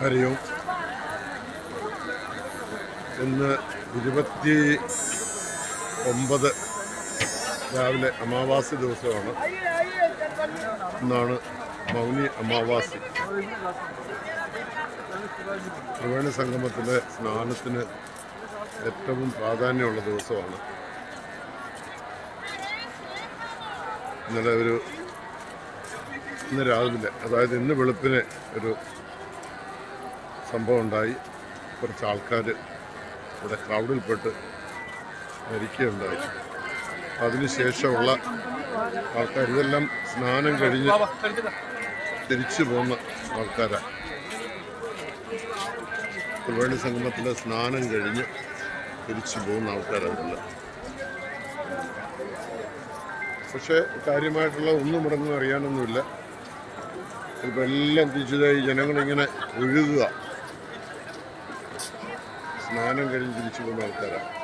ഹരി ഓം. ഇന്ന് ഇരുപത്തി ഒമ്പത് രാവിലെ അമാവാസി ദിവസമാണ്. ഇന്നാണ് മൗനി അമാവാസി. ത്രിവേണി സംഗമത്തിലെ സ്നാനത്തിന് ഏറ്റവും പ്രാധാന്യമുള്ള ദിവസമാണ്. ഇന്നലെ ഒരു ഇന്ന് രാവിലെ അതായത് ഇന്ന് വെളുപ്പിനെ ഒരു സംഭവം ഉണ്ടായി. കുറച്ച് ആൾക്കാർ ഇവിടെ ക്രൗഡിൽപ്പെട്ട് മരിക്കുകയുണ്ടായി. അതിനുശേഷമുള്ള ആൾക്കാർ ഇതെല്ലാം സ്നാനം കഴിഞ്ഞ് തിരിച്ചു പോകുന്ന ആൾക്കാരാണ് ത്രിവേണി സംഗമത്തിലെ സ്നാനം കഴിഞ്ഞ് തിരിച്ചു പോകുന്ന ആൾക്കാരാണ് പക്ഷേ കാര്യമായിട്ടുള്ള ഒന്നും മുടങ്ങും അറിയാനൊന്നുമില്ല. ഇപ്പം എല്ലാം തിരിച്ചതായി ജനങ്ങളിങ്ങനെ ഒഴുകുക. സ്നാനം കഴിഞ്ഞ് തിരിച്ചു പോകുന്ന ആൾക്കാരാണ്